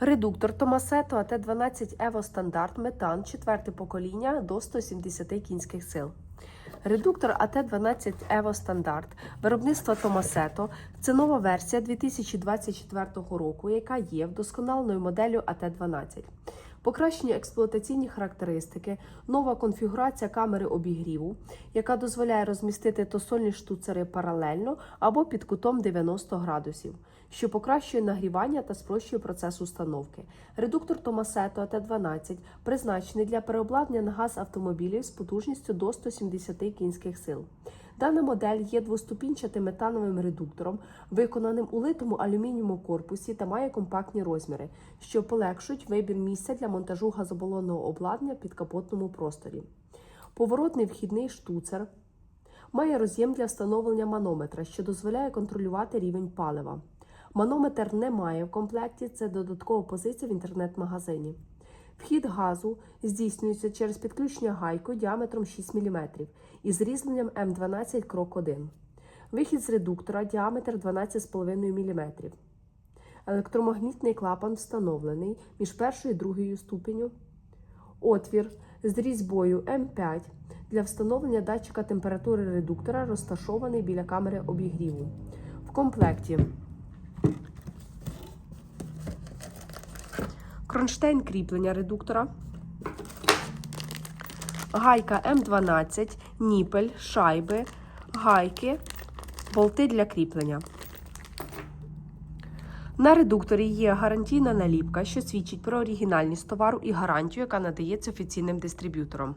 Редуктор Томасето АТ-12 Evo Стандарт Метан, четверте покоління до 170 кінських сил. Редуктор АТ-12 Evo Стандарт виробництва Томасето це нова версія 2024 року, яка є вдосконаленою моделлю АТ-12. Покращені експлуатаційні характеристики, нова конфігурація камери обігріву, яка дозволяє розмістити тосольні штуцери паралельно або під кутом 90 градусів, що покращує нагрівання та спрощує процес установки. Редуктор Томасето АТ-12 призначений для переобладнання на газ автомобілів з потужністю до 170 кінських сил. Дана модель є двоступінчатим метановим редуктором, виконаним у литому алюмінієвому корпусі та має компактні розміри, що полегшують вибір місця для монтажу газобалонного обладнання в підкапотному просторі. Поворотний вхідний штуцер має роз'єм для встановлення манометра, що дозволяє контролювати рівень палива. Манометр не має в комплекті, це додаткова позиція в інтернет-магазині. Вхід газу здійснюється через підключення гайкою діаметром 6 мм із різьбленням М12 крок 1. Вихід з редуктора діаметр 12,5 мм. Електромагнітний клапан встановлений між першою і другою ступеню. Отвір з різьбою М5 для встановлення датчика температури редуктора розташований біля камери обігріву. В комплекті кронштейн кріплення редуктора, гайка М12, ніпель, шайби, гайки, болти для кріплення. На редукторі є гарантійна наліпка, що свідчить про оригінальність товару і гарантію, яка надається офіційним дистриб'ютором.